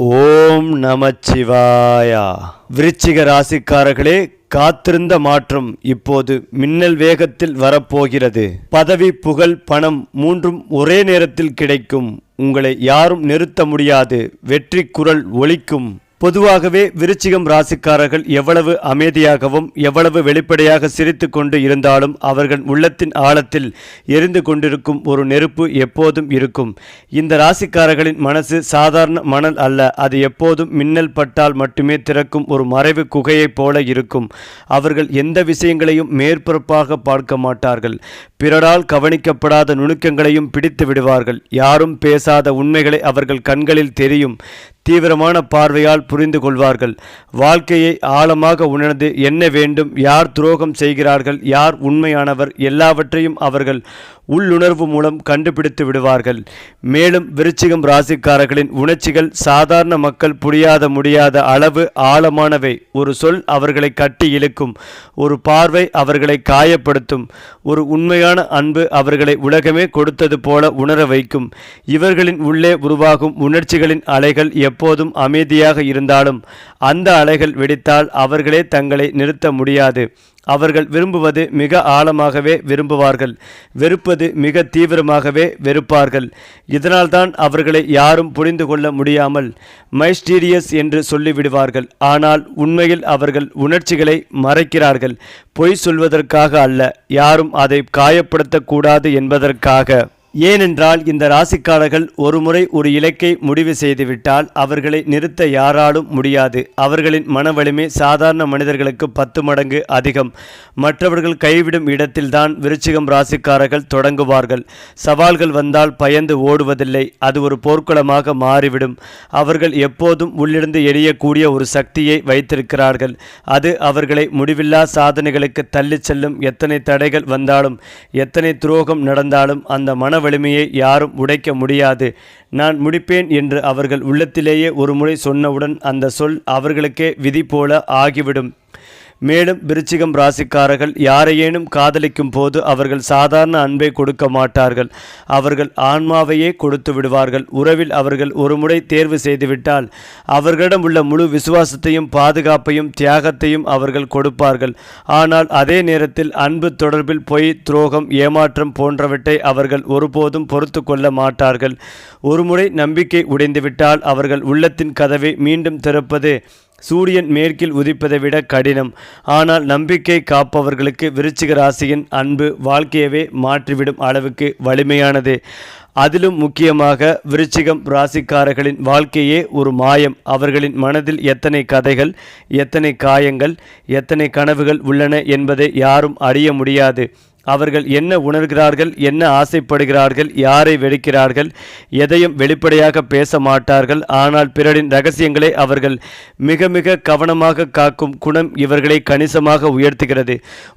ஓம் நமச்சிவாயா. விருச்சிக ராசிக்காரர்களே காத்திருந்த மாற்றம் இப்போது மின்னல் வேகத்தில் வரப்போகிறது. பதவி புகழ் பணம் மூன்றும் ஒரே நேரத்தில் கிடைக்கும். உங்களை யாரும் நிறுத்த முடியாது. வெற்றி குரல் ஒழிக்கும் பொதுவாகவே விருச்சிகம் ராசிக்காரர்கள் எவ்வளவு அமைதியாகவும் எவ்வளவு வெளிப்படையாக சிரித்து கொண்டு இருந்தாலும் அவர்கள் உள்ளத்தின் ஆழத்தில் எரிந்து கொண்டிருக்கும் ஒரு நெருப்பு எப்போதும் இருக்கும். இந்த ராசிக்காரர்களின் மனசு சாதாரண மணல் அல்ல. அது எப்போதும் மின்னல் பட்டால் மட்டுமே திறக்கும் ஒரு மறைவு குகையைப் போல இருக்கும். அவர்கள் எந்த விஷயங்களையும் மேற்பரப்பாக பார்க்க மாட்டார்கள். பிறரால் கவனிக்கப்படாத நுணுக்கங்களையும் பிடித்து விடுவார்கள். யாரும் பேசாத உண்மைகளை அவர்கள் கண்களில் தெரியும். தீவிரமான பார்வையால் புரிந்து கொள்வார்கள். வாழ்க்கையை ஆழமாக உணர்ந்து என்ன வேண்டும் யார் துரோகம் செய்கிறார்கள் யார் உண்மையானவர் எல்லாவற்றையும் அவர்கள் உள்ளுணர்வு மூலம் கண்டுபிடித்து விடுவார்கள். மேலும் விருச்சிகம் ராசிக்காரர்களின் உணர்ச்சிகள் சாதாரண மக்கள் புரியாத முடியாத அளவு ஆழமானவை. ஒரு சொல் அவர்களை கட்டி இழுக்கும். ஒரு பார்வை அவர்களை காயப்படுத்தும். ஒரு உண்மையான அன்பு அவர்களை உலகமே கொடுத்தது போல உணர வைக்கும். இவர்களின் உள்ளே உருவாகும் உணர்ச்சிகளின் அலைகள் எப்போதும் அமைதியாக இருந்தாலும் அந்த அலைகள் வெடித்தால் அவர்களே தங்களை நிறுத்த முடியாது. அவர்கள் விரும்புவது மிக ஆழமாகவே விரும்புவார்கள் வெறுப்பது மிக தீவிரமாகவே வெறுப்பார்கள். இதனால்தான் அவர்களை யாரும் புரிந்து கொள்ள முடியாமல் மைஸ்டீரியஸ் என்று சொல்லிவிடுவார்கள். ஆனால் உண்மையில் அவர்கள் உணர்ச்சிகளை மறைக்கிறார்கள். பொய் சொல்வதற்காக அல்ல யாரும் அதை காயப்படுத்தக்கூடாது என்பதற்காக. ஏனென்றால் இந்த ராசிக்காரர்கள் ஒருமுறை ஒரு இலக்கை முடிவு செய்துவிட்டால் அவர்களை நிறுத்த யாராலும் முடியாது. அவர்களின் மன வலிமை சாதாரண மனிதர்களுக்கு பத்து மடங்கு அதிகம். மற்றவர்கள் கைவிடும் இடத்தில்தான் விருச்சிகம் ராசிக்காரர்கள் தொடங்குவார்கள். சவால்கள் வந்தால் பயந்து ஓடுவதில்லை. அது ஒரு போர்க்குளமாக மாறிவிடும். அவர்கள் எப்போதும் உள்ளிருந்து எரியக்கூடிய ஒரு சக்தியை வைத்திருக்கிறார்கள். அது அவர்களை முடிவில்லா சாதனைகளுக்கு தள்ளிச் செல்லும் எத்தனை தடைகள் வந்தாலும் எத்தனை துரோகம் நடந்தாலும் அந்த மன வலிமையை யாரும் உடைக்க முடியாது. நான் முடிப்பேன் என்று அவர்கள் உள்ளத்திலேயே ஒருமுறை சொன்னவுடன் அந்த சொல் அவர்களுக்கே விதி போல ஆகிவிடும். மேலும் விருச்சிகம் ராசிக்காரர்கள் யாரையேனும் காதலிக்கும் போது அவர்கள் சாதாரண அன்பை கொடுக்க மாட்டார்கள். அவர்கள் ஆன்மாவையே கொடுத்து விடுவார்கள். உறவில் அவர்கள் ஒருமுறை தேர்வு செய்துவிட்டால் அவர்களிடம் உள்ள முழு விசுவாசத்தையும் பாதுகாப்பையும் தியாகத்தையும் அவர்கள் கொடுப்பார்கள். ஆனால் அதே நேரத்தில் அன்பு தொடர்பில் பொய் துரோகம் ஏமாற்றம் போன்றவற்றை அவர்கள் ஒருபோதும் பொறுத்து கொள்ள மாட்டார்கள். ஒருமுறை நம்பிக்கை உடைந்துவிட்டால் அவர்கள் உள்ளத்தின் கதவை மீண்டும் திறப்பது சூரியன் மேற்கில் உதிப்பதை விட கடினம். ஆனால் நம்பிக்கை காப்பவர்களுக்கு விருச்சிக ராசியின் அன்பு வாழ்க்கையவே மாற்றிவிடும் அளவுக்கு வலிமையானது. அதிலும் முக்கியமாக விருச்சிகம் ராசிக்காரர்களின் வாழ்க்கையே ஒரு மாயம். அவர்களின் மனதில் எத்தனை கதைகள் எத்தனை காயங்கள் எத்தனை கனவுகள் உள்ளன என்பதை யாரும் அறிய முடியாது. அவர்கள் என்ன உணர்கிறார்கள் என்ன ஆசைப்படுகிறார்கள் யாரை வெடிக்கிறார்கள் எதையும் வெளிப்படையாக பேச மாட்டார்கள். ஆனால் பிறரின் ரகசியங்களை அவர்கள் மிக மிக கவனமாக காக்கும் குணம் இவர்களை கணிசமாக உயர்த்துகிறது.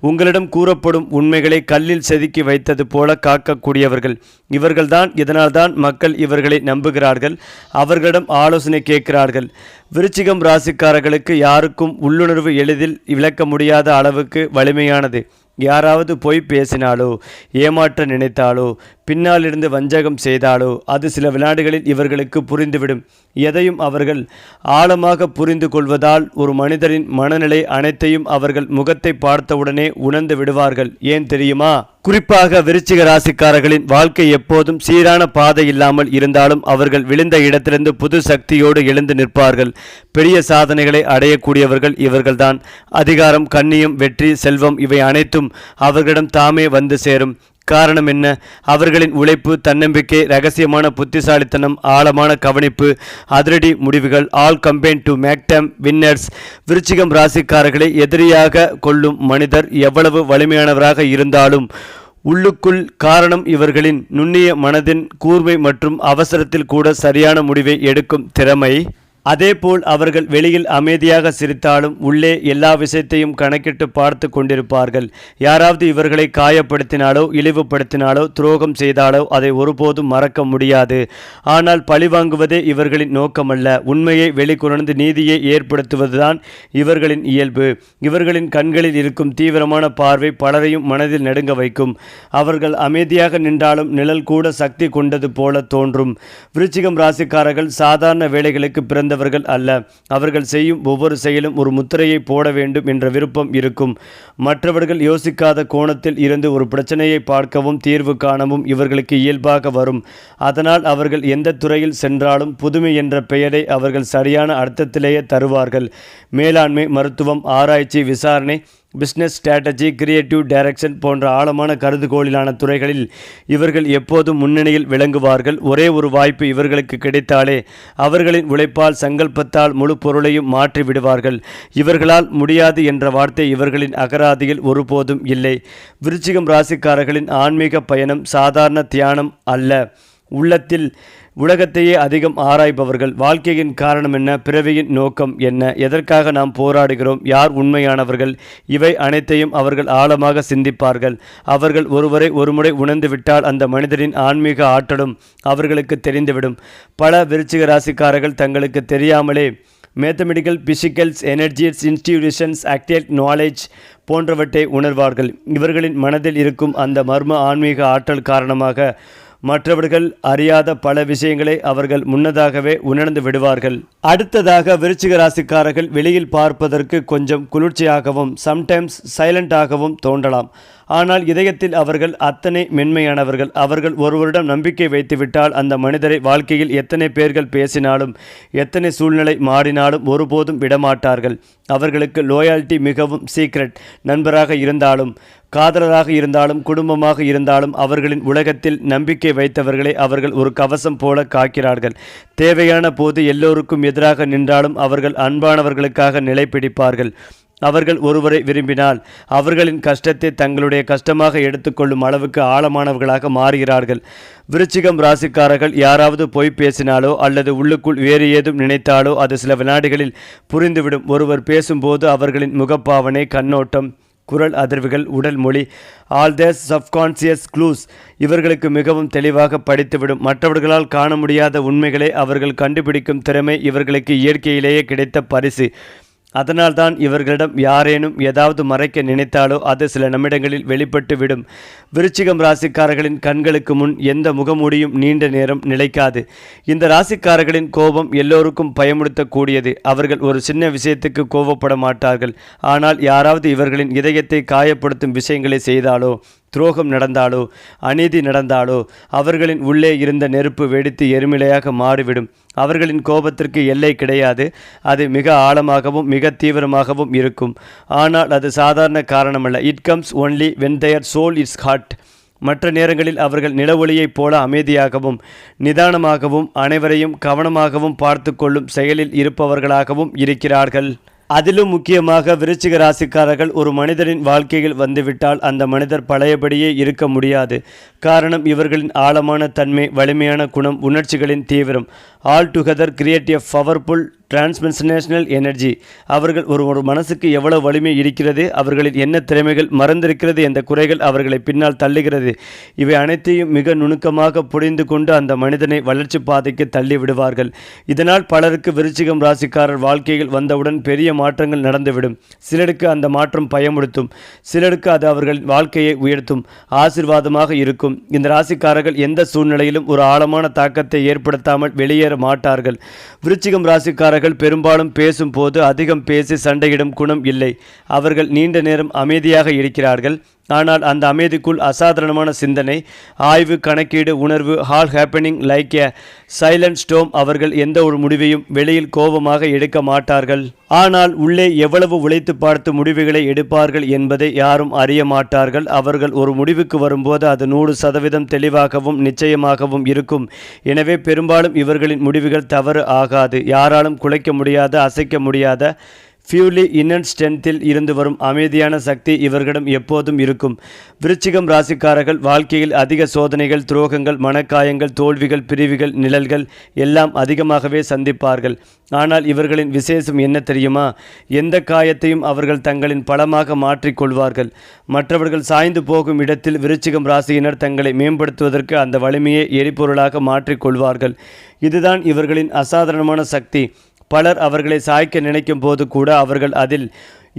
உங்களிடம் கூறப்படும் உண்மைகளை கல்லில் செதுக்கி வைத்தது போல காக்கக்கூடியவர்கள். இவர்கள்தான் இதனால்தான் மக்கள் இவர்களை நம்புகிறார்கள். அவர்களிடம் ஆலோசனை கேட்கிறார்கள். விருச்சிகம் ராசிக்காரர்களுக்கு யாருக்கும் உள்ளுணர்வு எளிதில் விளக்க முடியாத அளவுக்கு வலிமையானது. யாராவது பொய் பேசினாலோ ஏமாற்ற நினைத்தாலோ பின்னாலிருந்து வஞ்சகம் செய்தாலோ அது சில வினாடுகளில் இவர்களுக்கு புரிந்துவிடும். எதையும் அவர்கள் ஆழமாக புரிந்து கொள்வதால் ஒரு மனிதரின் மனநிலை அனைத்தையும் அவர்கள் முகத்தை பார்த்தவுடனே உணர்ந்து விடுவார்கள். ஏன் தெரியுமா? குறிப்பாக விருச்சிக ராசிக்காரர்களின் வாழ்க்கை எப்போதும் சீரான பாதை இல்லாமல் இருந்தாலும் அவர்கள் விழுந்த இடத்திலிருந்து புது சக்தியோடு எழுந்து நிற்பார்கள். பெரிய சாதனைகளை அடையக்கூடியவர்கள் இவர்கள்தான். அதிகாரம் கண்ணியம் வெற்றி செல்வம் இவை அனைத்தும் அவர்களிடம் தாமே வந்து சேரும். காரணம் என்ன? அவர்களின் உழைப்பு தன்னம்பிக்கை ரகசியமான புத்திசாலித்தனம் ஆழமான கவனிப்பு அதிரடி முடிவுகள் all combine to make them winners விருச்சிகம் ராசிக்காரர்களை எதிரியாக கொள்ளும் மனிதர் எவ்வளவு வலிமையானவராக இருந்தாலும் உள்ளுக்குள் காரணம் இவர்களின் நுண்ணிய மனதின் கூர்மை மற்றும் அவசரத்தில் கூட சரியான முடிவை எடுக்கும் திறமை அதேபோல் அவர்கள் வெளியில் அமைதியாக சிரித்தாலும் உள்ளே எல்லா விஷயத்தையும் கணக்கிட்டு பார்த்து கொண்டிருப்பார்கள். யாராவது இவர்களை காயப்படுத்தினாலோ இழிவுபடுத்தினாலோ துரோகம் செய்தாலோ அதை ஒருபோதும் மறக்க முடியாது. ஆனால் பழிவாங்குவதே இவர்களின் நோக்கமல்ல. உண்மையை வெளிக்கொணர்ந்து நீதியை ஏற்படுத்துவதுதான் இவர்களின் இயல்பு. இவர்களின் கண்களில் இருக்கும் தீவிரமான பார்வை பலரையும் மனதில் நடுங்க வைக்கும். அவர்கள் அமைதியாக நின்றாலும் நிழல் கூட சக்தி கொண்டது போல தோன்றும். விருச்சிகம் ராசிக்காரர்கள் சாதாரண வேலைகளுக்கு பிறந்த சார்ந்தவர்கள் அல்ல. அவர்கள் செய்யும் ஒவ்வொரு செயலும் ஒரு முத்திரையை போட வேண்டும் என்ற விருப்பம் இருக்கும். மற்றவர்கள் யோசிக்காத கோணத்தில் இருந்து ஒரு பிரச்சனையை பார்க்கவும் தீர்வு காணவும் இவர்களுக்கு இயல்பாக வரும். அதனால் அவர்கள் எந்த துறையில் சென்றாலும் புதுமை என்ற பெயரை அவர்கள் சரியான அர்த்தத்திலேயே தருவார்கள். மேலாண்மை மருத்துவம் ஆராய்ச்சி விசாரணை பிஸ்னஸ் ஸ்ட்ராட்டஜி கிரியேட்டிவ் டைரக்ஷன் போன்ற ஆழமான கருதுகோளிலான துறைகளில் இவர்கள் எப்போதும் முன்னணியில் விளங்குவார்கள். ஒரே ஒரு வாய்ப்பு இவர்களுக்கு கிடைத்தாலே அவர்களின் உழைப்பால் சங்கல்பத்தால் முழு பொருளையும் மாற்றி விடுவார்கள். இவர்களால் முடியாது என்ற வார்த்தை இவர்களின் அகராதியில் ஒருபோதும் இல்லை. விருச்சிகம் ராசிக்காரர்களின் ஆன்மீக பயணம் சாதாரண தியானம் அல்ல. உள்ளத்தில் உலகத்தையே அதிகம் ஆராய்பவர்கள் வாழ்க்கையின் காரணம் என்ன பிறவியின் நோக்கம் என்ன எதற்காக நாம் போராடுகிறோம் யார் உண்மையானவர்கள் இவை அனைத்தையும் அவர்கள் ஆழமாக சிந்திப்பார்கள். அவர்கள் ஒருவரை ஒருமுறை உணர்ந்துவிட்டால் அந்த மனிதரின் ஆன்மீக ஆற்றலும் அவர்களுக்கு தெரிந்துவிடும். பல விருச்சிக ராசிக்காரர்கள் தங்களுக்கு தெரியாமலே mathematical physicals energies institutions acted knowledge போன்றவற்றை உணர்வார்கள். இவர்களின் மனதில் இருக்கும் அந்த மர்ம ஆன்மீக ஆற்றல் காரணமாக மற்றவர்கள் அறியாத பல விஷயங்களை அவர்கள் முன்னதாகவே உணர்ந்து விடுவார்கள். அடுத்ததாக விருச்சிக ராசிக்காரர்கள் வெளியில் பார்ப்பதற்கு கொஞ்சம் குளிர்ச்சியாகவும் சம்டைம்ஸ் சைலண்டாகவும் தோன்றலாம். ஆனால் இதயத்தில் அவர்கள் அத்தனை மென்மையானவர்கள். அவர்கள் ஒருவரிடம் நம்பிக்கை வைத்துவிட்டால் அந்த மனிதரை வாழ்க்கையில் எத்தனை பேர்கள் பேசினாலும் எத்தனை சூழ்நிலை மாறினாலும் ஒருபோதும் விடமாட்டார்கள். அவர்களுக்கு லோயால்ட்டி மிகவும் சீக்ரெட் நண்பராக இருந்தாலும் காதலராக இருந்தாலும் குடும்பமாக இருந்தாலும் அவர்களின் உலகத்தில் நம்பிக்கை வைத்தவர்களை அவர்கள் ஒரு கவசம் போல காக்கிறார்கள். தேவையான போது எல்லோருக்கும் எதிராக நின்றாலும் அவர்கள் அன்பானவர்களுக்காக நிலை பிடிப்பார்கள் அவர்கள் ஒருவரை விரும்பினால் அவர்களின் கஷ்டத்தை தங்களுடைய கஷ்டமாக எடுத்துக்கொள்ளும் அளவுக்கு ஆழமானவர்களாக மாறுகிறார்கள். விருச்சிகம் ராசிக்காரர்கள் யாராவது பொய் பேசினாலோ அல்லது உள்ளுக்குள் வேறு ஏதும் நினைத்தாலோ அது சில வினாடிகளில் புரிந்துவிடும். ஒருவர் பேசும்போது அவர்களின் முகப்பாவனை கண்ணோட்டம் குரல் அதிர்வுகள் உடல் மொழி ஆல் த சப்கான்சியஸ் க்ளூஸ் இவர்களுக்கு மிகவும் தெளிவாக படித்துவிடும். மற்றவர்களால் காண முடியாத உண்மைகளை அவர்கள் கண்டுபிடிக்கும் திறமை இவர்களுக்கு இயற்கையிலேயே கிடைத்த பரிசு. அதனால்தான் இவர்களிடம் யாரேனும் ஏதாவது மறைக்க நினைத்தாலோ அது சில நிமிடங்களில் வெளிப்பட்டு விடும். விருச்சிகம் ராசிக்காரர்களின் கண்களுக்கு முன் எந்த முகமூடியும் நீண்ட நேரம் நிலைக்காது. இந்த ராசிக்காரர்களின் கோபம் எல்லோருக்கும் பயமுடுத்தக்கூடியது அவர்கள் ஒரு சின்ன விஷயத்துக்கு கோபப்பட மாட்டார்கள். ஆனால் யாராவது இவர்களின் இதயத்தை காயப்படுத்தும் விஷயங்களை செய்தாலோ துரோகம் நடந்தாலோ அநீதி நடந்தாலோ அவர்களின் உள்ளே இருந்த நெருப்பு வெடித்து எருமிலையாக மாறிவிடும். அவர்களின் கோபத்திற்கு எல்லை கிடையாது. அது மிக ஆழமாகவும் மிக தீவிரமாகவும் இருக்கும். ஆனால் அது சாதாரண காரணமல்ல. It comes only when their soul is hot மற்ற நேரங்களில் அவர்கள் நிலவொளியைப் போல அமைதியாகவும் நிதானமாகவும் அனைவரையும் கவனமாகவும் பார்த்து கொள்ளும் செயலில் இருப்பவர்களாகவும் இருக்கிறார்கள். அதிலும் முக்கியமாக விருச்சிக ராசிக்காரர்கள் ஒரு மனிதரின் வாழ்க்கையில் வந்துவிட்டால் அந்த மனிதர் பழையபடியே இருக்க முடியாது. காரணம் இவர்களின் ஆழமான தன்மை வலிமையான குணம் உணர்ச்சிகளின் தீவிரம். All together create a powerful transformational energy அவர்கள் ஒரு ஒரு மனசுக்கு எவ்வளவு வலிமை இருக்கிறது அவர்களின் என்ன திறமைகள் மறந்திருக்கிறது என்ற குறைகள் அவர்களை பின்னால் தள்ளுகிறது. இவை அனைத்தையும் மிக நுணுக்கமாக புரிந்து கொண்டு அந்த மனிதனை வளர்ச்சி பாதைக்கு தள்ளி விடுவார்கள். இதனால் பலருக்கு விருச்சிகம் ராசிக்காரர் வாழ்க்கையில் வந்தவுடன் பெரிய மாற்றங்கள் நடந்துவிடும். சிலருக்கு அந்த மாற்றம் பயமுடுத்தும் சிலருக்கு அது அவர்களின் வாழ்க்கையை உயர்த்தும். ஆசிர்வாதமாக இருக்கும். இந்த ராசிக்காரர்கள் எந்த சூழ்நிலையிலும் ஒரு ஆழமான தாக்கத்தை ஏற்படுத்தாமல் வெளியேற மாட்டார்கள். விருச்சிகம் ராசிக்காரர்கள் பெரும்பாலும் பேசும்போது அதிகம் பேசி சண்டையிடும் குணம் இல்லை. அவர்கள் நீண்ட நேரம் அமைதியாக இருக்கிறார்கள். ஆனால் அந்த அமைதிக்குள் அசாதாரணமான சிந்தனை ஆய்வு கணக்கீடு உணர்வு all happening like a silent storm அவர்கள் எந்த ஒரு முடிவையும் வெளியில் கோபமாக எடுக்க மாட்டார்கள். ஆனால் உள்ளே எவ்வளவு உழைத்து பார்த்து முடிவுகளை எடுப்பார்கள் என்பதை யாரும் அறிய மாட்டார்கள். அவர்கள் ஒரு முடிவுக்கு வரும்போது அது நூறு சதவீதம் தெளிவாகவும் நிச்சயமாகவும் இருக்கும். எனவே பெரும்பாலும் இவர்களின் முடிவுகள் தவறு ஆகாது. யாராலும் குலைக்க முடியாத அசைக்க முடியாத ஃபியூலி இன்னன் ஸ்ட்ரென்த்தில் இருந்து வரும் அமைதியான சக்தி இவர்களிடம் எப்போதும் இருக்கும். விருச்சிகம் ராசிக்காரர்கள் வாழ்க்கையில் அதிக சோதனைகள் துரோகங்கள் மனக்காயங்கள் தோல்விகள் பிரிவுகள் நிழல்கள் எல்லாம் அதிகமாகவே சந்திப்பார்கள். ஆனால் இவர்களின் விசேஷம் என்ன தெரியுமா? எந்த காயத்தையும் அவர்கள் தங்களின் பலமாக மாற்றிக்கொள்வார்கள் மற்றவர்கள் சாய்ந்து போகும் இடத்தில் விருச்சிகம் ராசியினர் தங்களை மேம்படுத்துவதற்கு அந்த வலிமையை எரிபொருளாக மாற்றிக்கொள்வார்கள் இதுதான் இவர்களின் அசாதாரணமான சக்தி. பலர் அவர்களை சாய்க்க நினைக்கும் போது கூட அவர்கள் அதில்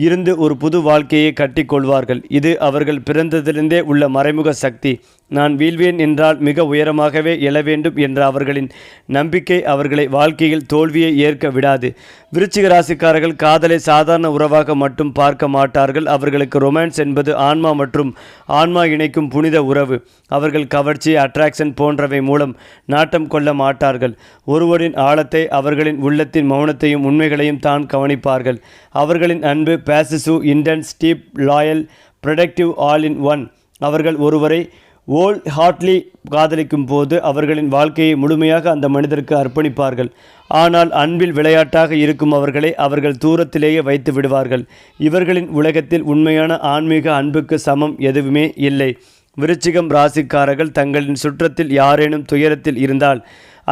இருந்து ஒரு புது வாழ்க்கையை கட்டிக்கொள்வார்கள். இது அவர்கள் பிறந்ததிலிருந்தே உள்ள மறைமுக சக்தி. நான் வீழ்வேன் என்றால் மிக உயரமாகவே எழ வேண்டும் என்ற அவர்களின் நம்பிக்கை அவர்களை வாழ்க்கையில் தோல்வியை ஏற்க விடாது. விருச்சிக ராசிக்காரர்கள் காதலை சாதாரண உறவாக மட்டும் பார்க்க மாட்டார்கள். அவர்களுக்கு ரொமான்ஸ் என்பது ஆன்மா மற்றும் ஆன்மா இணைக்கும் புனித உறவு. அவர்கள் கவர்ச்சி அட்ராக்ஷன் போன்றவை மூலம் நாட்டம் கொள்ள மாட்டார்கள். ஒருவரின் ஆழத்தை அவர்களின் உள்ளத்தின் மௌனத்தையும் உண்மைகளையும் தான் கவனிப்பார்கள். அவர்களின் அன்பு basis intense deep loyal protective all in one அவர்கள் ஒருவரை ஓல் ஹார்ட்லி காதலிக்கும் போது அவர்களின் வாழ்க்கையை முழுமையாக அந்த மனிதருக்கு அர்ப்பணிப்பார்கள். ஆனால் அன்பில் விளையாட்டாக இருக்கும் அவர்களை அவர்கள் தூரத்திலேயே வைத்து விடுவார்கள். இவர்களின் உலகத்தில் உண்மையான ஆன்மீக அன்புக்கு சமம் எதுவுமே இல்லை. விருச்சிகம் ராசிக்காரர்கள் தங்களின் சுற்றத்தில் யாரேனும் துயரத்தில் இருந்தால்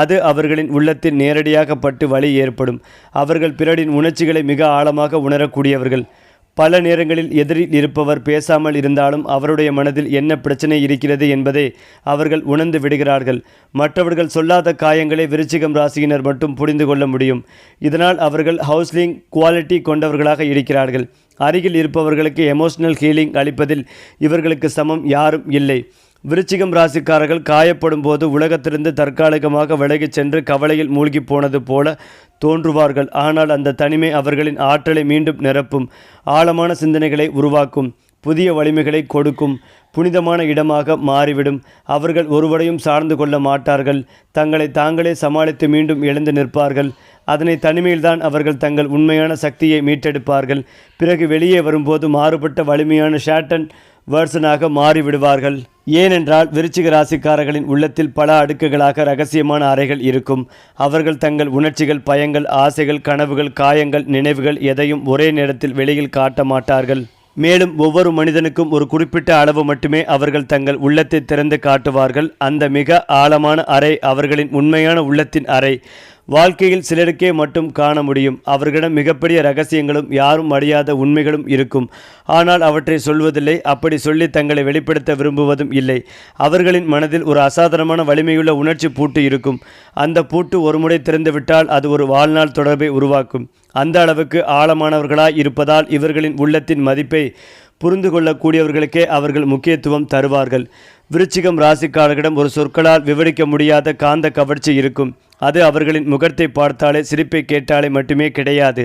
அது அவர்களின் உள்ளத்தில் நேரடியாக பட்டு வழி ஏற்படும். அவர்கள் பிறரின் உணர்ச்சிகளை மிக ஆழமாக உணரக்கூடியவர்கள். பல நேரங்களில் எதிரில் இருப்பவர் பேசாமல் இருந்தாலும் அவருடைய மனதில் என்ன பிரச்சனை இருக்கிறது என்பதை அவர்கள் உணர்ந்து விடுகிறார்கள். மற்றவர்கள் சொல்லாத காயங்களை விருச்சிகம் ராசியினர் மட்டும் புரிந்து கொள்ள முடியும். இதனால் அவர்கள் ஹவுஸ்லிங் குவாலிட்டி கொண்டவர்களாக இருக்கிறார்கள். அருகில் இருப்பவர்களுக்கு எமோஷனல் ஹீலிங் அளிப்பதில் இவர்களுக்கு சமம் யாரும் இல்லை. விருச்சிகம் ராசிக்காரர்கள் காயப்படும் போது உலகத்திலிருந்து தற்காலிகமாக விலகிச் சென்று கவலையில் மூழ்கி போனது போல தோன்றுவார்கள். ஆனால் அந்த தனிமை அவர்களின் ஆற்றலை மீண்டும் நிரப்பும். ஆழமான சிந்தனைகளை உருவாக்கும். புதிய வலிமைகளை கொடுக்கும். புனிதமான இடமாக மாறிவிடும். அவர்கள் ஒருவரையும் சார்ந்து கொள்ள மாட்டார்கள். தங்களை தாங்களே சமாளித்து மீண்டும் எழுந்து நிற்பார்கள். அதனை தனிமையில்தான் அவர்கள் தங்கள் உண்மையான சக்தியை மீட்டெடுப்பார்கள். பிறகு வெளியே வரும்போது மாறுபட்ட வலிமையான ஷேட்டன் வேர்சனாக மாறிவிடுவார்கள். ஏனென்றால் விருச்சிக ராசிக்காரர்களின் உள்ளத்தில் பல அடுக்குகளாக ரகசியமான அறைகள் இருக்கும். அவர்கள் தங்கள் உணர்ச்சிகள் பயங்கள் ஆசைகள் கனவுகள் காயங்கள் நினைவுகள் எதையும் ஒரே நேரத்தில் வெளியில் காட்ட மாட்டார்கள். மேலும் ஒவ்வொரு மனிதனுக்கும் ஒரு குறிப்பிட்ட அளவு மட்டுமே அவர்கள் தங்கள் உள்ளத்தை திறந்து காட்டுவார்கள். அந்த மிக ஆழமான அறை அவர்களின் உண்மையான உள்ளத்தின் அறை. வாழ்க்கையில் சிலருக்கே மட்டும் காண முடியும். அவர்களிடம் மிகப்பெரிய ரகசியங்களும் யாரும் அறியாத உண்மைகளும் இருக்கும். ஆனால் அவற்றை சொல்வதில்லை அப்படி சொல்லி தங்களை வெளிப்படுத்த விரும்புவதும் இல்லை. அவர்களின் மனதில் ஒரு அசாதாரணமான வலிமையுள்ள உணர்ச்சி பூட்டு இருக்கும். அந்த பூட்டு ஒருமுறை திறந்துவிட்டால் அது ஒரு வாழ்நாள் தொடர்பை உருவாக்கும். அந்த அளவுக்கு ஆழமானவர்களாய் இருப்பதால் இவர்களின் உள்ளத்தின் மதிப்பை புரிந்து கொள்ளக்கூடியவர்களுக்கே அவர்கள் முக்கியத்துவம் தருவார்கள். விருச்சிகம் ராசிக்காரர்களிடம் ஒரு சொற்களால் விவரிக்க முடியாத காந்த கவர்ச்சி இருக்கும். அது அவர்களின் முகத்தை பார்த்தாலே சிரிப்பை கேட்டாலே மட்டுமே கிடையாது.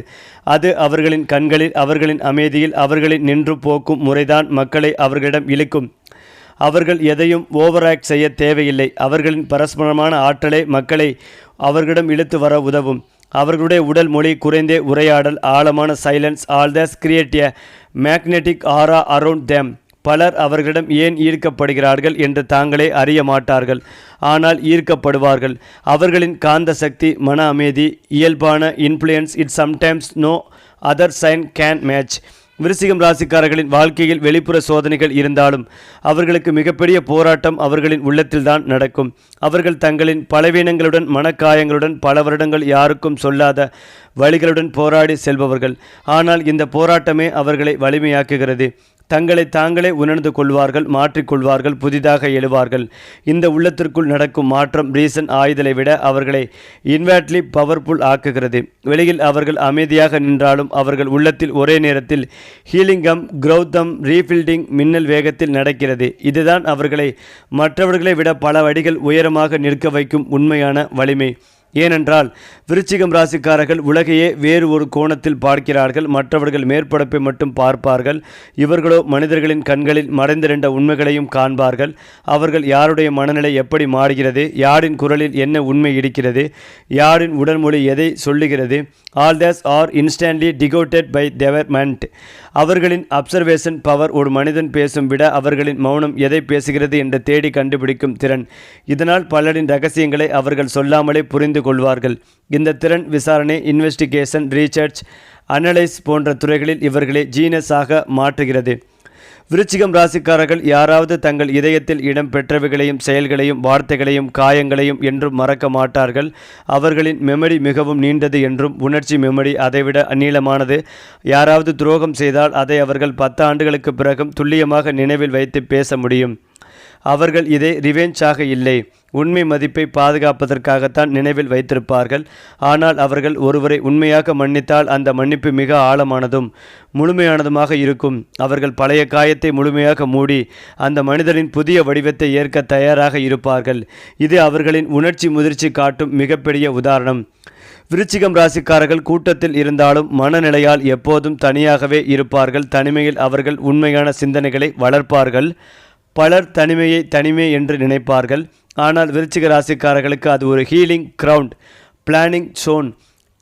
அது அவர்களின் கண்களில் அவர்களின் அமைதியில் அவர்களின் நின்று போக்கும் முறைதான் மக்களை அவர்களிடம் இழுக்கும். அவர்கள் எதையும் ஓவராக்ட் செய்ய தேவையில்லை. அவர்களின் பரஸ்பரமான ஆற்றலை மக்களை அவர்களிடம் இழுத்து வர உதவும். அவர்களுடைய உடல் மொழி குறைந்தே உரையாடல் ஆழமான silence all thus create a magnetic aura around them பலர் அவர்களிடம் ஏன் ஈர்க்கப்படுகிறார்கள் என்று தாங்களே அறிய மாட்டார்கள். ஆனால் ஈர்க்கப்படுவார்கள். அவர்களின் காந்த சக்தி மன அமைதி இயல்பான influence it sometimes no other sign can match விருசிகம் ராசிக்காரர்களின் வாழ்க்கையில் வெளிப்புற சோதனைகள் இருந்தாலும் அவர்களுக்கு மிகப்பெரிய போராட்டம் அவர்களின் உள்ளத்தில்தான் நடக்கும். அவர்கள் தங்களின் பலவீனங்களுடன் மனக்காயங்களுடன் பல வருடங்கள் யாருக்கும் சொல்லாத வழிகளுடன் போராடி செல்பவர்கள். ஆனால் இந்த போராட்டமே அவர்களை வலிமையாக்குகிறது. தங்களை தாங்களே உணர்ந்து கொள்வார்கள் மாற்றிக்கொள்வார்கள் புதிதாக எழுவார்கள். இந்த உள்ளத்திற்குள் நடக்கும் மாற்றம் ரீசன் ஆயுதலை விட அவர்களை இன்வேட்லி பவர்ஃபுல் ஆக்குகிறது. வெளியில் அவர்கள் அமைதியாக நின்றாலும் அவர்கள் உள்ளத்தில் ஒரே நேரத்தில் ஹீலிங்கம் கிரௌத்தம் ரீஃபில்டிங் மின்னல் வேகத்தில் நடக்கிறது. இதுதான் அவர்களை மற்றவர்களை விட பல வடிகள் உயரமாக நிற்க வைக்கும் உண்மையான வலிமை. ஏனென்றால் விருச்சிகம் ராசிக்காரர்கள் உலகையே வேறு ஒரு கோணத்தில் பார்க்கிறார்கள். மற்றவர்கள் மேற்படப்பை மட்டும் பார்ப்பார்கள். இவர்களோ மனிதர்களின் கண்களில் மறைந்திருந்த உண்மைகளையும் காண்பார்கள். அவர்கள் யாருடைய மனநிலை எப்படி மாறுகிறது? யாரின் குரலில் என்ன உண்மை இருக்கிறது? யாரின் உடல்மொழி எதை சொல்லுகிறது? All this are instantly decoded by டெவர்மெண்ட் அவர்களின் அப்சர்வேஷன் பவர் ஒரு மனிதன் பேசும் விட அவர்களின் மௌனம் எதை பேசுகிறது என்று தேடி கண்டுபிடிக்கும் திறன். இதனால் பலரின் ரகசியங்களை அவர்கள் சொல்லாமலே புரிந்து கொள்வார்கள். இந்த திறன் விசாரணை இன்வெஸ்டிகேஷன் ரீசர்ச் அனலைஸ் போன்ற துறைகளில் இவர்களை ஜீனஸாக மாற்றுகிறது. விருச்சிகம் ராசிக்காரர்கள் யாராவது தங்கள் இதயத்தில் இடம் பெற்றவைகளையும் செயல்களையும் வார்த்தைகளையும் காயங்களையும் என்றும் மறக்க மாட்டார்கள். அவர்களின் மெமரி மிகவும் நீண்டது என்றும் உணர்ச்சி மெமரி அதைவிட அந்நீளமானது யாராவது துரோகம் செய்தால் அதை அவர்கள் பத்து ஆண்டுகளுக்கு பிறகும் துல்லியமாக நினைவில் வைத்து பேச முடியும். அவர்கள் இதை ரிவெஞ்சாக இல்லை. உண்மை மதிப்பை பாதுகாப்பதற்காகத்தான் நினைவில் வைத்திருப்பார்கள். ஆனால் அவர்கள் ஒருவரை உண்மையாக மன்னித்தால் அந்த மன்னிப்பு மிக ஆழமானதும் முழுமையானதுமாக இருக்கும். அவர்கள் பழைய காயத்தை முழுமையாக மூடி அந்த மனிதரின் புதிய வடிவத்தை ஏற்க தயாராக இருப்பார்கள். இது அவர்களின் உணர்ச்சி முதிர்ச்சி காட்டும் மிகப்பெரிய உதாரணம். விருச்சிகம் ராசிக்காரர்கள் கூட்டத்தில் இருந்தாலும் மனநிலையால் எப்போதும் தனியாகவே இருப்பார்கள். தனிமையில் அவர்கள் உண்மையான சிந்தனைகளை வளர்ப்பார்கள். பலர் தனிமையை தனிமை என்று நினைப்பார்கள். ஆனால் விருச்சிக ராசிக்காரர்களுக்கு அது ஒரு healing ground planning zone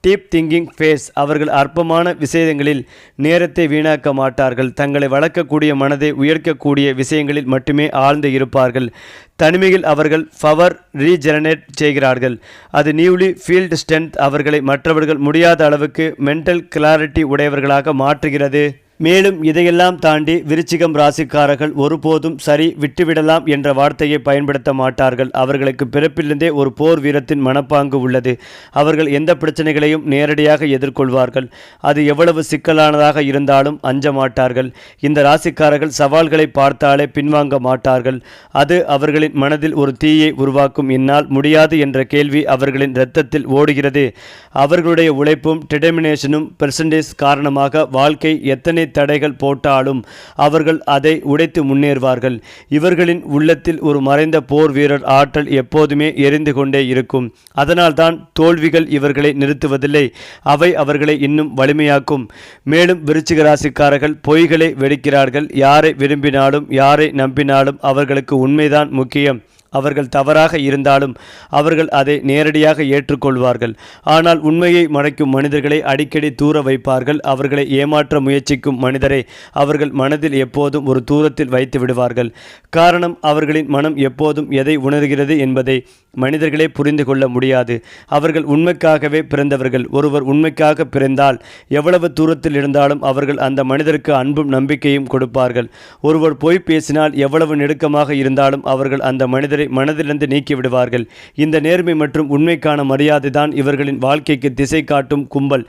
deep thinking phase அவர்கள் அற்பமான விஷயங்களில் நேரத்தை வீணாக்க மாட்டார்கள். தங்களை வளர்க்கக்கூடிய மனதை உயர்க்கக்கூடிய விஷயங்களில் மட்டுமே ஆழ்ந்து இருப்பார்கள். தனிமையில் அவர்கள் பவர் ரீஜெனரேட் செய்கிறார்கள். அது நியூலி ஃபீல்டு ஸ்ட்ரென்த் அவர்களை மற்றவர்கள் முடியாத அளவுக்கு மென்டல் கிளாரிட்டி உடையவர்களாக மாற்றுகிறது. மேலும் இதையெல்லாம் தாண்டி விருச்சிகம் ராசிக்காரர்கள் ஒருபோதும் சரி விட்டுவிடலாம் என்ற வார்த்தையை பயன்படுத்த மாட்டார்கள். அவர்களுக்கு பிறப்பிலிருந்தே ஒரு போர் வீரத்தின் மனப்பாங்கு உள்ளது. அவர்கள் எந்த பிரச்சனைகளையும் நேரடியாக எதிர்கொள்வார்கள். அது எவ்வளவு சிக்கலானதாக இருந்தாலும் அஞ்ச மாட்டார்கள். இந்த ராசிக்காரர்கள் சவால்களை பார்த்தாலே பின்வாங்க மாட்டார்கள். அது அவர்களின் மனதில் ஒரு தீயை உருவாக்கும். என்னால் முடியாது என்ற கேள்வி அவர்களின் இரத்தத்தில் ஓடுகிறது. அவர்களுடைய உழைப்பும் டிடெமினேஷனும் பெர்சன்டேஜ் காரணமாக வாழ்க்கை எத்தனை தடைகள் போட்டாலும் அவர்கள் அதை உடைத்து முன்னேறுவார்கள். இவர்களின் உள்ளத்தில் ஒரு மறைந்த போர் வீரர் ஆற்றல் எப்போதுமே எரிந்து கொண்டே இருக்கும். அதனால்தான் தோல்விகள் இவர்களை நிறுத்துவதில்லை. அவை அவர்களை இன்னும் வலிமையாக்கும். மேலும் விருச்சிக ராசிக்காரர்கள் பொய்களை வெடிக்கிறார்கள். யாரை விரும்பினாலும் யாரை நம்பினாலும் அவர்களுக்கு உண்மைதான் முக்கியம். அவர்கள் தவறாக இருந்தாலும் அவர்கள் அதை நேரடியாக ஏற்றுக்கொள்வார்கள். ஆனால் உண்மையை மறைக்கும் மனிதர்களை அடிக்கடி தூர வைப்பார்கள். அவர்களை ஏமாற்ற முயற்சிக்கும் மனிதரை அவர்கள் மனதில் எப்போதும் ஒரு தூரத்தில் வைத்து விடுவார்கள். காரணம் அவர்களின் மனம் எப்போதும் எதை உணர்கிறது என்பதை மனிதர்களே புரிந்து கொள்ள முடியாது. அவர்கள் உண்மைக்காகவே பிறந்தவர்கள். ஒருவர் உண்மைக்காக பிறந்தால் எவ்வளவு தூரத்தில் இருந்தாலும் அவர்கள் அந்த மனிதருக்கு அன்பும் நம்பிக்கையும் கொடுப்பார்கள். ஒருவர் பொய் பேசினால் எவ்வளவு நெருக்கமாக இருந்தாலும் அவர்கள் அந்த மனிதரை மனதிலிருந்து நீக்கி விடுவார்கள். இந்த நேர்மை மற்றும் உண்மைக்கான மரியாதை தான் இவர்களின் வாழ்க்கைக்கு திசை காட்டும் கும்பல்.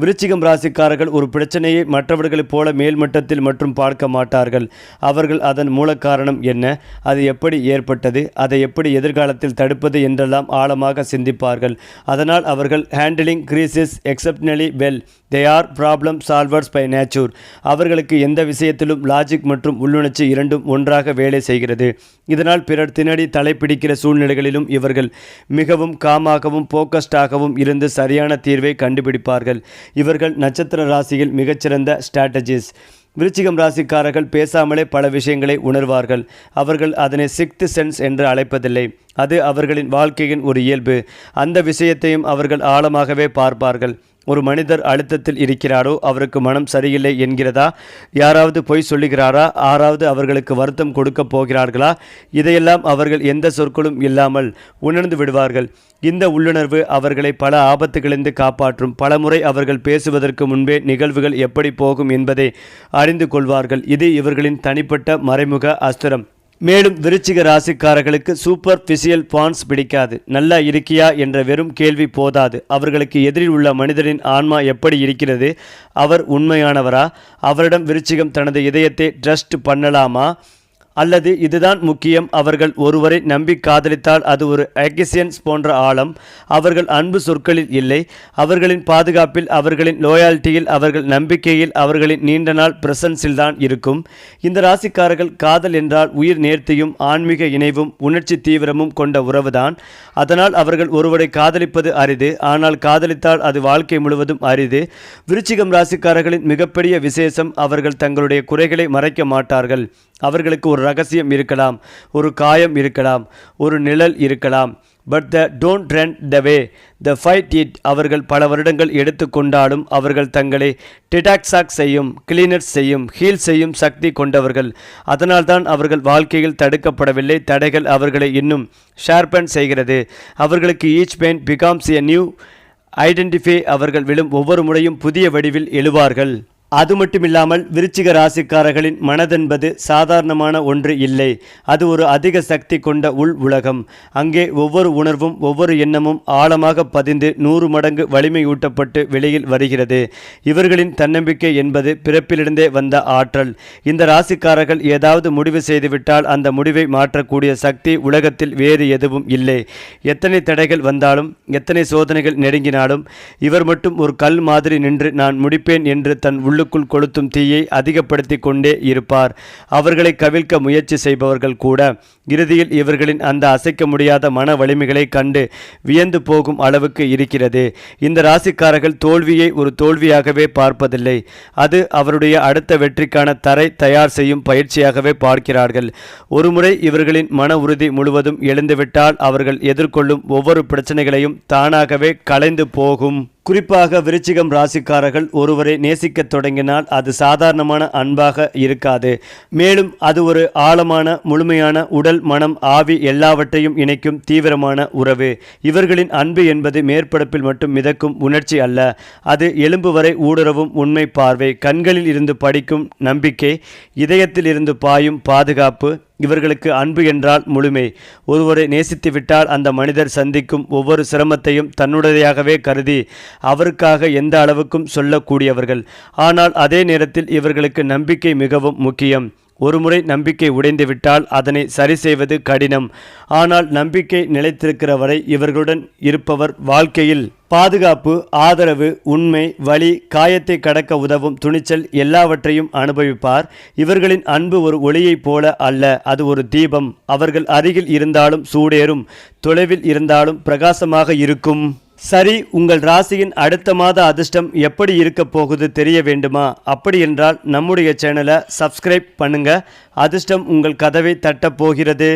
விருச்சிகம் ராசிக்காரர்கள் ஒரு பிரச்சனையை மற்றவர்களைப் போல மேல்மட்டத்தில் மற்றும் பார்க்க மாட்டார்கள். அவர்கள் அதன் மூல காரணம் என்ன? அது எப்படி ஏற்பட்டது? அதை எப்படி எதிர்காலத்தில் தடுப்பது என்றெல்லாம் ஆழமாக சிந்திப்பார்கள். அதனால் அவர்கள் handling crisis exceptionally well they are problem solvers by nature. அவர்களுக்கு எந்த விஷயத்திலும் லாஜிக் மற்றும் உள்ளுணர்ச்சி இரண்டும் ஒன்றாக வேலை செய்கிறது. இதனால் பிறர் தினடி தலைப்பிடிக்கிற சூழ்நிலைகளிலும் இவர்கள் மிகவும் காமாகவும் போக்கஸ்டாகவும் இருந்து சரியான தீர்வை கண்டுபிடிப்பார்கள். இவர்கள் நட்சத்திர ராசியில் மிகச்சிறந்த ஸ்ட்ராட்டஜிஸ் விருச்சிகம் ராசிக்காரர்கள் பேசாமலே பல விஷயங்களை உணர்வார்கள். அவர்கள் அதனை சிக்ஸ்த் சென்ஸ் என்று அழைப்பதில்லை. அது அவர்களின் வாழ்க்கையின் ஒரு இயல்பு. அந்த விஷயத்தையும் அவர்கள் ஆழமாகவே பார்ப்பார்கள். ஒரு மனிதர் அழுத்தத்தில் இருக்கிறாரோ அவருக்கு மனம் சரியில்லை என்கிறதா? யாராவது பொய் சொல்லுகிறாரா? ஆறாவது அவர்களுக்கு வருத்தம் கொடுக்க போகிறார்களா? இதையெல்லாம் அவர்கள் எந்த சொற்களும் இல்லாமல் உணர்ந்து விடுவார்கள். இந்த உள்ளுணர்வு அவர்களை பல ஆபத்துகளிலிருந்து காப்பாற்றும். பலமுறை அவர்கள் பேசுவதற்கு முன்பே நிகழ்வுகள் எப்படி போகும் என்பதை அறிந்து கொள்வார்கள். இது இவர்களின் தனிப்பட்ட மறைமுக அஸ்திரம். மேலும் விருச்சிக ராசிக்காரர்களுக்கு சூப்பர் பிசியல் பான்ஸ் பிடிக்காது. நல்லா இருக்கியா என்ற வெறும் கேள்வி போதாது. அவர்களுக்கு எதிரில் உள்ள மனிதரின் ஆன்மா எப்படி இருக்கிறது? அவர் உண்மையானவரா? அவரிடம் விருச்சிகம் தனது இதயத்தை ட்ரஸ்ட் பண்ணலாமா? அல்லது இதுதான் முக்கியம். அவர்கள் ஒருவரை நம்பி காதலித்தால் அது ஒரு அகிசியன்ஸ் போன்ற ஆழம். அவர்கள் அன்பு சொற்களில் இல்லை. அவர்களின் பாதுகாப்பில் அவர்களின் லோயாலிட்டியில் அவர்கள் நம்பிக்கையில் அவர்களின் நீண்ட நாள் பிரசன்ஸில் தான் இருக்கும். இந்த ராசிக்காரர்கள் காதல் என்றால் உயிர் நேர்த்தியும் ஆன்மீக இணைவும் உணர்ச்சி தீவிரமும் கொண்ட உறவுதான். அதனால் அவர்கள் ஒருவரை காதலிப்பது அரிது. ஆனால் காதலித்தால் அது வாழ்க்கை முழுவதும் அரிது. விருச்சிகம் ராசிக்காரர்களின் மிகப்பெரிய விசேஷம் அவர்கள் தங்களுடைய குறைகளை மறைக்க மாட்டார்கள். அவர்களுக்கு ஒரு ரகசியம் இருக்கலாம் ஒரு காயம் இருக்கலாம் ஒரு நிழல் இருக்கலாம். But they don't run away they fight it அவர்கள் பல வருடங்கள் எடுத்துக்கொண்டாலும் அவர்கள் தங்களை டிடாக்ஸாக் செய்யும் கிளீனர்ஸ் செய்யும் ஹீல் செய்யும் சக்தி கொண்டவர்கள். அதனால்தான் அவர்கள் வாழ்க்கையில் தடுக்கப்படவில்லை. தடைகள் அவர்களை இன்னும் ஷார்பன் செய்கிறது. அவர்களுக்கு each pain becomes a new identity அவர்கள் விழும் ஒவ்வொரு முறையும் புதிய வடிவில் எழுவார்கள். அது மட்டுமில்லாமல் விருச்சிக ராசிக்காரர்களின் மனதென்பது சாதாரணமான ஒன்று இல்லை. அது ஒரு அதிக சக்தி கொண்ட உள் உலகம். அங்கே ஒவ்வொரு உணர்வும் ஒவ்வொரு எண்ணமும் ஆழமாக பதிந்து நூறு மடங்கு வலிமையூட்டப்பட்டு வெளியில் வருகிறது. இவர்களின் தன்னம்பிக்கை என்பது பிறப்பிலிருந்தே வந்த ஆற்றல். இந்த ராசிக்காரர்கள் ஏதாவது முடிவு செய்துவிட்டால் அந்த முடிவை மாற்றக்கூடிய சக்தி உலகத்தில் வேறு எதுவும் இல்லை. எத்தனை தடைகள் வந்தாலும் எத்தனை சோதனைகள் நெருங்கினாலும் இவர் மட்டும் ஒரு கல் மாதிரி நின்று நான் முடிப்பேன் என்று தன் உள்ளுக்குள் கொளுத்தும் தீயை அதிகப்படுத்தி கொண்டே இருப்பார். அவர்களை கவிழ்க்க முயற்சி செய்பவர்கள் கூட இறுதியில் இவர்களின் அந்த அசைக்க முடியாத மன வலிமைகளை கண்டு வியந்து போகும் அளவுக்கு இருக்கிறது. இந்த ராசிக்காரர்கள் தோல்வியை ஒரு தோல்வியாகவே பார்ப்பதில்லை. அது அவருடைய அடுத்த வெற்றிக்கான தரை தயார் செய்யும் பயிற்சியாகவே பார்க்கிறார்கள். ஒருமுறை இவர்களின் மன உறுதி முழுவதும் எழுந்துவிட்டால் அவர்கள் எதிர்கொள்ளும் ஒவ்வொரு பிரச்சனைகளையும் தானாகவே கலைந்து போகும். குறிப்பாக விருச்சிகம் ராசிக்காரர்கள் ஒருவரை நேசிக்கத் தொடங்கினால் அது சாதாரணமான அன்பாக இருக்காது. மேலும் அது ஒரு ஆழமான முழுமையான உடல் மனம் ஆவி எல்லாவற்றையும் இணைக்கும் தீவிரமான உறவு. இவர்களின் அன்பு என்பது மேற்பரப்பில் மட்டும் மிதக்கும் உணர்ச்சி அல்ல. அது எலும்பு வரை ஊடுருவும் உண்மை பார்வை. கண்களில் இருந்து படிக்கும் நம்பிக்கை இதயத்தில் இருந்து பாயும் பாதுகாப்பு இவர்களுக்கு அன்பு என்றால் முழுமை. ஒருவரை நேசித்து விட்டால் அந்த மனிதர் சந்திக்கும் ஒவ்வொரு சிரமத்தையும் தன்னுடையதாகவே கருதி அவருக்காக எந்த அளவுக்கும் சொல்லக்கூடியவர்கள். ஆனால் அதே நேரத்தில் இவர்களுக்கு நம்பிக்கை மிகவும் முக்கியம். ஒருமுறை நம்பிக்கை உடைந்துவிட்டால் அதனை சரி செய்வது கடினம். ஆனால் நம்பிக்கை நிலைத்திருக்கிற வரை இவர்களுடன் இருப்பவர் வாழ்க்கையில் பாதுகாப்பு ஆதரவு உண்மை வழி காயத்தை கடக்க உதவும் துணிச்சல் எல்லாவற்றையும் அனுபவிப்பார். இவர்களின் அன்பு ஒரு ஒளியைப் போல அல்ல அது ஒரு தீபம். அவர்கள் அருகில் இருந்தாலும் சூடேறும் தொலைவில் இருந்தாலும் பிரகாசமாக இருக்கும். சரி உங்கள் ராசியின் அடுத்த மாத அதிர்ஷ்டம் எப்படி இருக்க போகுது தெரிய வேண்டுமா? அப்படி என்றால் நம்முடைய சேனலை சப்ஸ்கிரைப் பண்ணுங்க. அதிர்ஷ்டம் உங்கள் கதவை தட்டப் போகிறது.